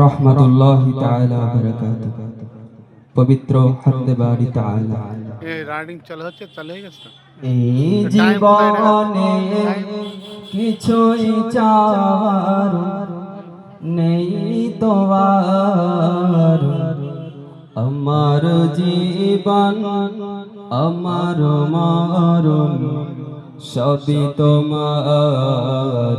রহমতুল্লাহি তাআলা বারাকাতুহু পবিত্র হদ্দে বাড়ি তাআলা এ রাইডিং চালু হচ্ছে চালু হয়ে গেছে এই জীবনে কিছুই চাওয়ার নেই তোমার আমার জীবন আমার মরণ সবই তোমার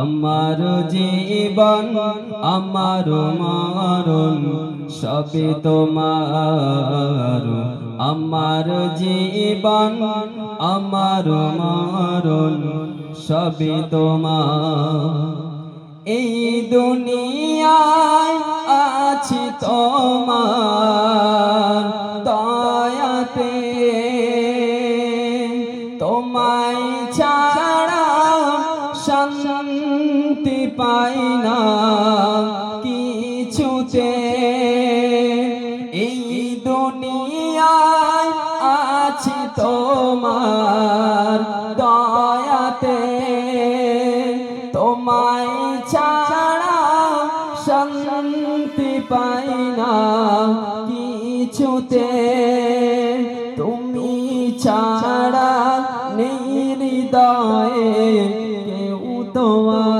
আমার জীবন, আমার মরণ সবে তোমার। আমার জীবন, আমার মরণ সবে তোমার। এই দুনিয়ায় আছি তোমার। তোমার দয়াতে তোমায় ছাড়া শান্তি পাই না কিছুতে। তুমি ছাড়া নির্দয়ে কেউ তোমার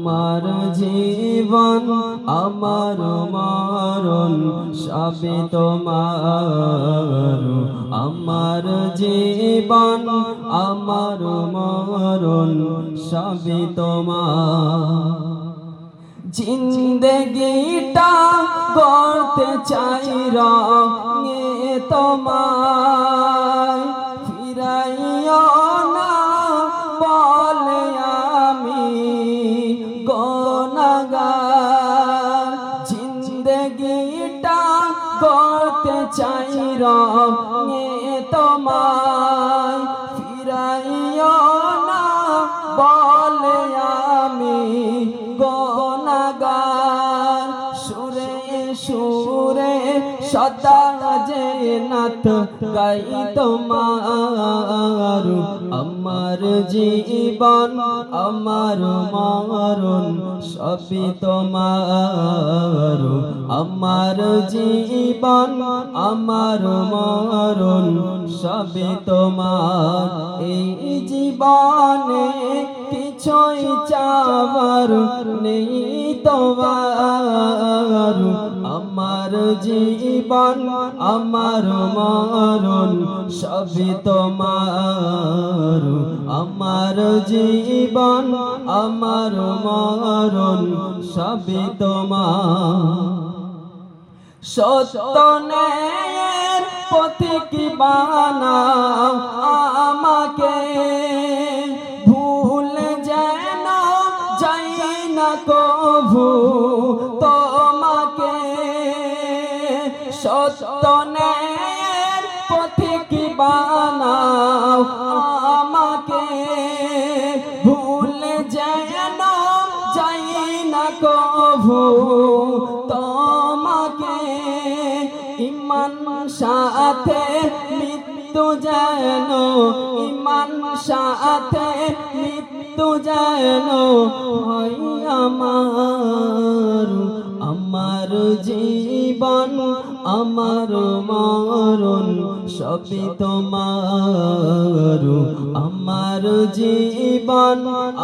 আমার জীবন, আমার মরণ সবে তোমার আমার জীবন, আমার মরণ সবে তোমার। জিন্দগিটা গড়তে চাই রঙে তোমায় জিন্দগিটা গড়তে চাই রঙে তোমায়। ফিরাইও না বলে আমি গনাগার। সুরে সুরে, সদা যে নাথ গাই তোমার। আমার জীবন, আমার মরণ সবই তোমার। আমার জীবন, আমার মরণ, সবই তোমার। এই জীবনে কিছুই চাওয়ার নেই তোমার। আমার জীবন, আমার মরণ, সবই তোমার। আমার জীবন, আমার মরণ, সবই তোমার। সত্যনের পথিক বানাও আমাকে। ভুল যেন যাই না কভু তোমাকে। সত্যনের পথিক বানাও সাথে মৃত্যু যেন ইমান সাথে মৃত্যু যেন হয় আমার। আমার জীবন, আমার মরণ সবই তোমার। আমার জীবন,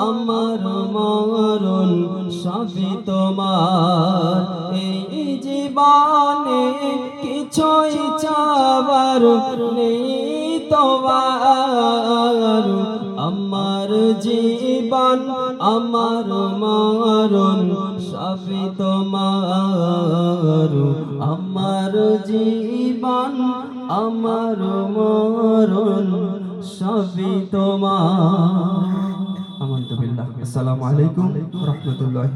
আমার মরণ সবই তোমার। চাবার নেই তোমার। আমার জীবন জীবন আমার মরণ, সবই তোমার। আমার জীবন, আমার মরণ, সবই তোমার। আমন্ত বিল্লাহ। আসসালামু আলাইকুম রহমতুল্লাহ